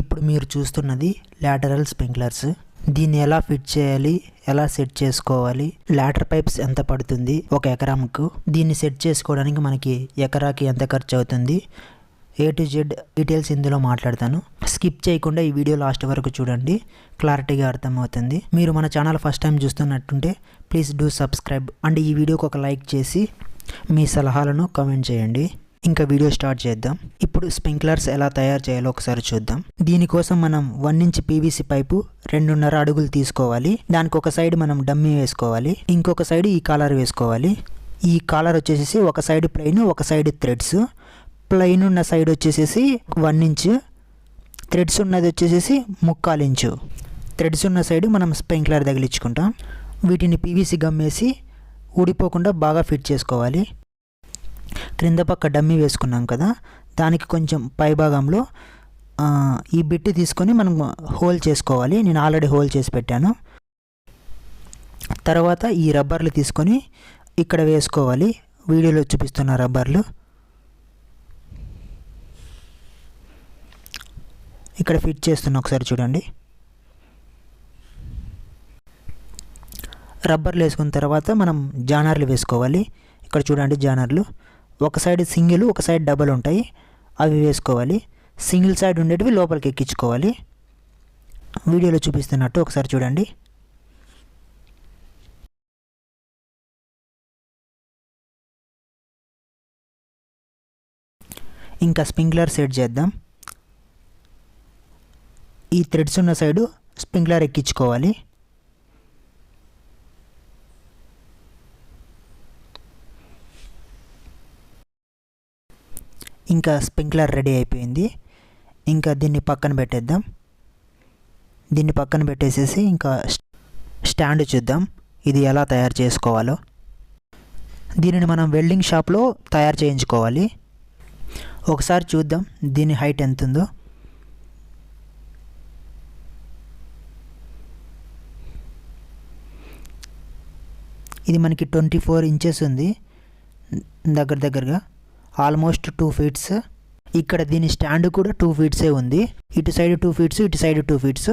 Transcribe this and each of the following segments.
ఇప్పుడు మీరు చూస్తున్నది లాటరల్ స్ప్రింక్లర్స్ దీన్ని ఎలా ఫిట్ చేయాలి? ఎలా సెట్ చేసుకోవాలి? లాటర్ పైప్స్ ఎంత పడుతుంది? ఒక ఎకరాకు దీన్ని సెట్ చేసుకోవడానికి మనకి ఎకరాకి ఎంత ఖర్చు అవుతుంది? ఏ టు జెడ్ డీటెయిల్స్ ఇందులో మాట్లాడతాను. స్కిప్ చేయకుండా ఈ వీడియో లాస్ట్ వరకు చూడండి. క్లారిటీగా అర్థమవుతుంది. మీరు మన ఛానల్ ఫస్ట్ టైం చూస్తున్నట్టుంటే ప్లీజ్ డూ సబ్స్క్రైబ్ అండ్ ఈ వీడియోకి ఒక లైక్ చేసి మీ సలహాలను కామెంట్ చేయండి. ఇంకా వీడియో స్టార్ట్ చేద్దాం. ఇప్పుడు స్ప్రింక్లర్స్ ఎలా తయారు చేయాలో ఒకసారి చూద్దాం. దీనికోసం మనం వన్ ఇంచ్ పీవీసీ పైపు రెండున్నర అడుగులు తీసుకోవాలి. దానికి ఒక సైడ్ మనం డమ్మీ వేసుకోవాలి. ఇంకొక సైడ్ ఈ కాలర్ వేసుకోవాలి. ఈ కాలర్ వచ్చేసి ఒక సైడ్ ప్లెయిన్ ఒక సైడ్ థ్రెడ్స్. ప్లెయిన్ ఉన్న సైడ్ వచ్చేసేసి వన్ ఇంచ్. థ్రెడ్స్ ఉన్నది వచ్చేసేసి ముక్కాలు ఇంచు. థ్రెడ్స్ ఉన్న సైడ్ మనం స్ప్రింక్లర్ తగిలించుకుంటాం. వీటిని పీవీసీ గమ్మేసి ఊడిపోకుండా బాగా ఫిట్ చేసుకోవాలి. క్రింద పక్క డమ్మీ వేసుకున్నాం కదా దానికి కొంచెం పై భాగంలో ఈ బిట్ తీసుకొని మనం హోల్ చేసుకోవాలి. నేను ఆల్రెడీ హోల్ చేసి పెట్టాను. తర్వాత ఈ రబ్బర్లు తీసుకొని ఇక్కడ వేసుకోవాలి. వీడియోలో చూపిస్తున్న రబ్బర్లు. ఇక్కడ ఫిట్ చేస్తున్నా ఒకసారి చూడండి. రబ్బర్లు వేసుకున్న తర్వాత మనం జానర్లు వేసుకోవాలి. ఇక్కడ చూడండి జానర్లు. ఒక సైడ్ సింగిల్ ఒక సైడ్ డబల్ ఉంటాయి. అవి వేసుకోవాలి. సింగిల్ సైడ్ ఉండేటివి లోపలికి ఎక్కించుకోవాలి. వీడియోలో చూపిస్తున్నట్టు ఒకసారి చూడండి. ఇంకా స్ప్రింక్లర్ సెట్ చేద్దాం. ఈ థ్రెడ్స్ ఉన్న సైడు స్ప్రింక్లర్ ఎక్కించుకోవాలి. ఇంకా స్ప్రింక్లర్ రెడీ అయిపోయింది. ఇంకా దీన్ని పక్కన పెట్టేద్దాం. దీన్ని పక్కన పెట్టేసేసి ఇంకా స్టాండ్ చూద్దాం. ఇది ఎలా తయారు చేసుకోవాలో. దీనిని మనం వెల్డింగ్ షాప్లో తయారు చేయించుకోవాలి. ఒకసారి చూద్దాం దీని హైట్ ఎంత ఉందో ఇది మనకి ట్వంటీ ఫోర్ ఇంచెస్ ఉంది. దగ్గర దగ్గరగా. Almost two feets. ఇక్కడ దీని స్టాండ్ కూడా టూ ఫీట్సే ఉంది. ఇటు సైడ్ టూ ఫీట్స్ ఇటు side two feets.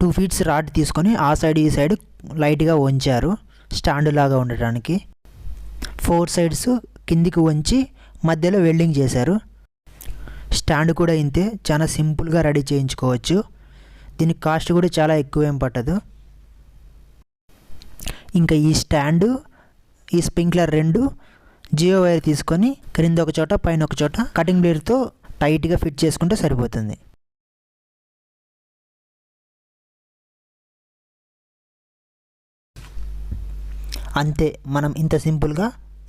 Two feets rod తీసుకొని ఆ సైడ్ ఈ సైడ్ లైట్గా వంచారు. స్టాండ్ లాగా ఉండటానికి. ఫోర్ సైడ్స్ కిందికి వంచి మధ్యలో వెల్డింగ్ చేశారు. స్టాండ్ కూడా ఇంతే. చాలా సింపుల్గా రెడీ చేయించుకోవచ్చు. దీనికి కాస్ట్ కూడా చాలా ఎక్కువ ఏం పట్టదు. ఇంకా ఈ స్టాండు ఈ స్ప్రింక్లర్ రెండు జియో వైర్ తీసుకొని క్రింద ఒక చోట పైన ఒక చోట కటింగ్ బ్లేడ్తో టైట్గా ఫిట్ చేసుకుంటే సరిపోతుంది. అంతే మనం ఇంత సింపుల్గా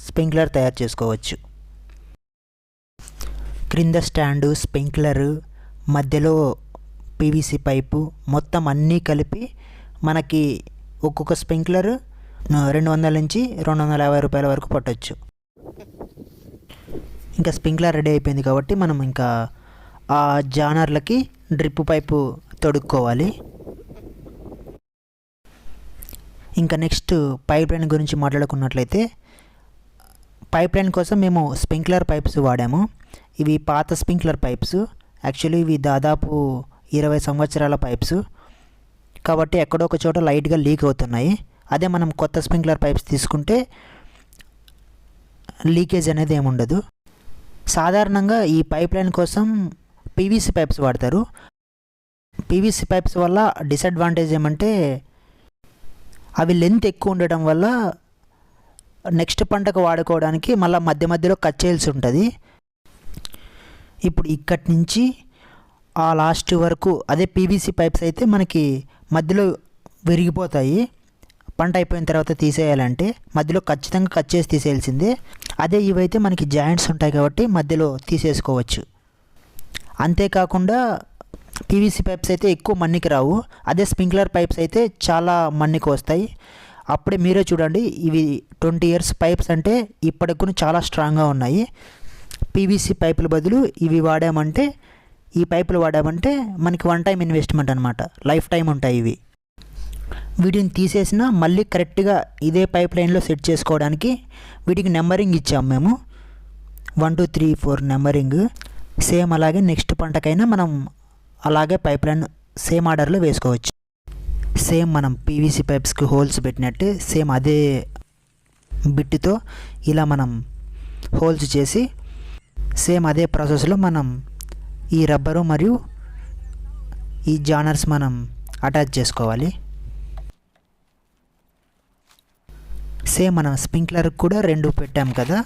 స్ప్రింక్లర్ తయారు చేసుకోవచ్చు. క్రింద స్టాండు స్ప్రింక్లర్ మధ్యలో పీవీసీ పైపు మొత్తం అన్నీ కలిపి మనకి ఒక్కొక్క స్ప్రింక్లర్ రెండు వందల నుంచి రెండు వందల యాభై రూపాయల వరకు పట్టొచ్చు. ఇంకా స్ప్రింక్లర్ రెడీ అయిపోయింది కాబట్టి మనం ఇంకా ఆ జానర్లకి డ్రిప్ పైపు తొడుక్కోవాలి. ఇంకా నెక్స్ట్ పైప్ లైన్ గురించి మాట్లాడుకున్నట్లయితే పైప్ లైన్ కోసం మేము స్ప్రింక్లర్ పైప్స్ వాడాము. ఇవి పాత స్ప్రింక్లర్ పైప్స్. యాక్చువల్లీ ఇవి దాదాపు ఇరవై సంవత్సరాల పైప్స్. కాబట్టి ఎక్కడో ఒక చోట లైట్గా లీక్ అవుతున్నాయి. అదే మనం కొత్త స్ప్రింక్లర్ పైప్స్ తీసుకుంటే లీకేజ్ అనేది ఏముండదు సాధారణంగా ఈ పైప్ లైన్ కోసం పీవీసీ పైప్స్ వాడతారు. పీవీసీ పైప్స్ వల్ల డిసడ్వాంటేజ్ ఏమంటే అవి లెంత్ ఎక్కువ ఉండటం వల్ల నెక్స్ట్ పంటకు వాడుకోవడానికి మళ్ళీ మధ్య మధ్యలో కట్ చేయాల్సి ఉంటుంది. ఇప్పుడు ఇక్కడి నుంచి ఆ లాస్ట్ వరకు అదే పీవీసీ పైప్స్ అయితే మనకి మధ్యలో విరిగిపోతాయి. పంట అయిపోయిన తర్వాత తీసేయాలంటే మధ్యలో ఖచ్చితంగా కట్ చేసి తీసేయాల్సిందే. అదే ఇవైతే మనకి జాయింట్స్ ఉంటాయి కాబట్టి మధ్యలో తీసేసుకోవచ్చు. అంతేకాకుండా పీవీసీ పైప్స్ అయితే ఎక్కువ మన్నికి రావు. అదే స్ప్రింక్లర్ పైప్స్ అయితే చాలా మన్నికి వస్తాయి. అప్పుడే మీరే చూడండి ఇవి ట్వంటీ ఇయర్స్ పైప్స్ అంటే ఇప్పటికి చాలా స్ట్రాంగ్గా ఉన్నాయి. పీవీసీ పైపుల బదులు ఇవి వాడామంటే ఈ పైపులు వాడామంటే మనకి వన్ టైం ఇన్వెస్ట్మెంట్ అనమాట లైఫ్ టైం ఉంటాయి ఇవి. వీటిని తీసేసిన మళ్ళీ కరెక్ట్గా ఇదే పైప్ లైన్లో సెట్ చేసుకోవడానికి వీటికి నెంబరింగ్ ఇచ్చాము మేము. One two three four numbering. Same అలాగే నెక్స్ట్ పంటకైనా మనం అలాగే పైప్ లైన్ సేమ్ ఆర్డర్లో వేసుకోవచ్చు. సేమ్ మనం పీవీసీ పైప్స్కి హోల్స్ పెట్టినట్టు సేమ్ అదే బిట్టుతో ఇలా మనం హోల్స్ చేసి సేమ్ అదే ప్రాసెస్లో మనం ఈ రబ్బరు మరియు ఈ జానర్స్ మనం అటాచ్ చేసుకోవాలి. సేమ్ మనం స్ప్రింక్లర్ కూడా రెండు పెట్టాం కదా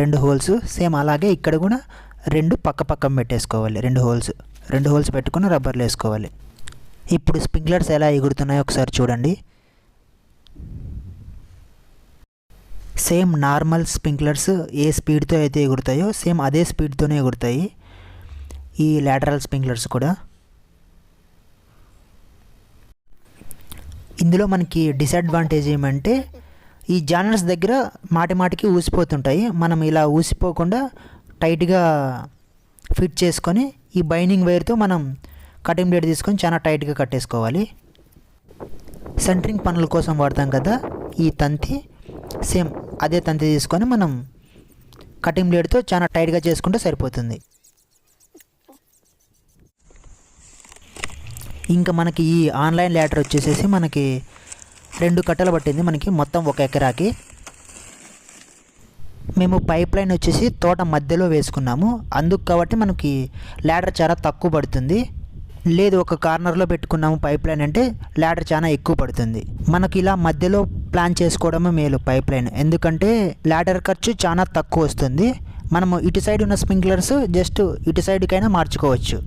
రెండు హోల్స్. సేమ్ అలాగే ఇక్కడ కూడా రెండు పక్క పక్కన పెట్టేసుకోవాలి రెండు హోల్స్. రెండు హోల్స్ పెట్టుకుని రబ్బర్లు వేసుకోవాలి. ఇప్పుడు స్ప్రింక్లర్స్ ఎలా ఎగురుతున్నాయో ఒకసారి చూడండి. సేమ్ నార్మల్ స్ప్రింక్లర్స్ ఏ స్పీడ్తో అయితే ఎగురుతాయో సేమ్ అదే స్పీడ్తోనే ఎగురుతాయి ఈ లాటరల్ స్ప్రింక్లర్స్ కూడా. ఇందులో మనకి డిసడ్వాంటేజ్ ఏమంటే ఈ జానర్స్ దగ్గర మాటి మాటికి ఊసిపోతుంటాయి. మనం ఇలా ఊసిపోకుండా టైట్గా ఫిట్ చేసుకొని ఈ బైండింగ్ వైర్తో మనం కటింగ్ బ్లేడ్ తీసుకొని చాలా టైట్గా కట్టేసుకోవాలి. సెంటరింగ్ పనుల కోసం వాడతాం కదా ఈ తంతి. సేమ్ అదే తంతి తీసుకొని మనం కటింగ్ బ్లేడ్తో చాలా టైట్గా చేసుకుంటే సరిపోతుంది. ఇంకా మనకి ఈ ఆన్లైన్ లెటర్ వచ్చేసేసి మనకి రెండు కట్టలు పట్టింది మనకి మొత్తం ఒక ఎకరాకి. మేము పైప్ లైన్ వచ్చేసి తోట మధ్యలో వేసుకున్నాము. అందుకు కాబట్టి మనకి ల్యాడర్ చాలా తక్కువ పడుతుంది. లేదు ఒక కార్నర్లో పెట్టుకున్నాము పైప్ లైన్ అంటే ల్యాడర్ చాలా ఎక్కువ పడుతుంది. మనకి ఇలా మధ్యలో ప్లాన్ చేసుకోవడమే మేలు పైప్ లైన్. ఎందుకంటే ల్యాడర్ ఖర్చు చాలా తక్కువ వస్తుంది. మనము ఇటు సైడ్ ఉన్న స్ప్రింక్లర్స్ జస్ట్ ఇటు సైడ్కైనా మార్చుకోవచ్చు.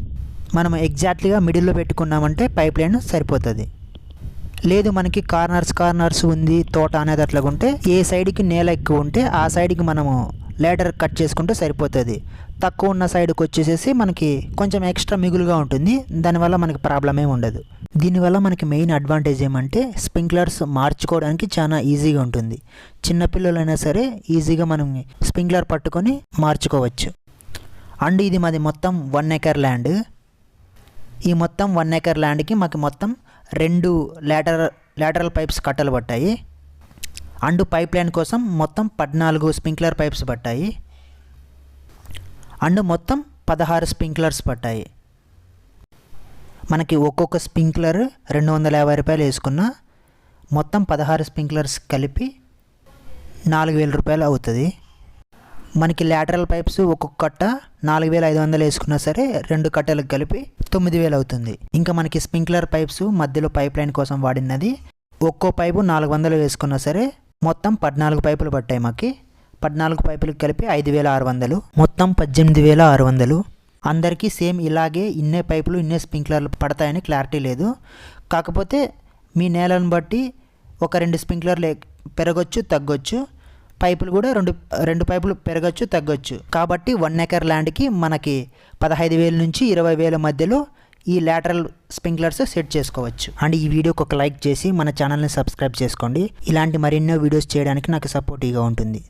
మనం ఎగ్జాక్ట్లీగా మిడిల్లో పెట్టుకున్నామంటే పైప్ లైన్ సరిపోతుంది. లేదు మనకి కార్నర్స్ కార్నర్స్ ఉంది తోట అనేది అట్లా ఉంటే ఏ సైడ్కి నేల ఎక్కువ ఉంటే ఆ సైడ్కి మనము లేడర్ కట్ చేసుకుంటే సరిపోతుంది. తక్కువ ఉన్న సైడ్కి వచ్చేసేసి మనకి కొంచెం ఎక్స్ట్రా మిగులుగా ఉంటుంది. దానివల్ల మనకి ప్రాబ్లం ఏమి ఉండదు. దీనివల్ల మనకి మెయిన్ అడ్వాంటేజ్ ఏమంటే స్ప్రింక్లర్స్ మార్చుకోవడానికి చాలా ఈజీగా ఉంటుంది. చిన్నపిల్లలైనా సరే ఈజీగా మనం స్ప్రింక్లర్ పట్టుకొని మార్చుకోవచ్చు. అండ్ ఇది మాది మొత్తం వన్ ఎకర్ ల్యాండ్. ఈ మొత్తం వన్ ఎకర్ ల్యాండ్కి మాకు మొత్తం రెండు లేటర్ లేటరల్ పైప్స్ కట్టలు పట్టాయి. అండ్ పైప్ లైన్ కోసం మొత్తం పద్నాలుగు స్ప్రింక్లర్ పైప్స్ పట్టాయి. అండ్ మొత్తం పదహారు స్ప్రింక్లర్స్ పట్టాయి. మనకి ఒక్కొక్క స్ప్రింక్లర్ రెండు వందల యాభై రూపాయలు వేసుకున్న మొత్తం పదహారు స్ప్రింక్లర్స్ కలిపి నాలుగు వేల రూపాయలు అవుతుంది. మనకి లాటరల్ పైప్స్ ఒక్కొక్క కట్ట నాలుగు వేల ఐదు వందలు వేసుకున్నా సరే రెండు కట్టలకు కలిపి తొమ్మిది వేలు అవుతుంది. ఇంకా మనకి స్ప్రింక్లర్ పైప్స్ మధ్యలో పైప్ లైన్ కోసం వాడినది ఒక్కో పైపు నాలుగు వందలు వేసుకున్నా సరే మొత్తం పద్నాలుగు పైపులు పట్టాయి మాకి. పద్నాలుగు పైపులకు కలిపి ఐదు వేల ఆరు వందలు మొత్తం పద్దెనిమిది వేల ఆరు వందలు. అందరికీ సేమ్ ఇలాగే ఇన్నే పైపులు ఇన్నే స్ప్రింక్లర్లు పడతాయని క్లారిటీ లేదు. కాకపోతే మీ నేలను బట్టి ఒక రెండు స్ప్రింక్లర్లు పెరగొచ్చు తగ్గొచ్చు. పైపులు కూడా రెండు రెండు పైపులు పెరగచ్చు తగ్గొచ్చు. కాబట్టి వన్ ఎకర్ ల్యాండ్కి మనకి పదహైదు వేల నుంచి ఇరవై వేల మధ్యలో ఈ లాటరల్ స్ప్రింక్లర్స్ సెట్ చేసుకోవచ్చు. అండ్ ఈ వీడియోకి ఒక లైక్ చేసి మన ఛానల్ని సబ్స్క్రైబ్ చేసుకోండి. ఇలాంటి మరెన్నో వీడియోస్ చేయడానికి నాకు సపోర్టివ్గా ఉంటుంది.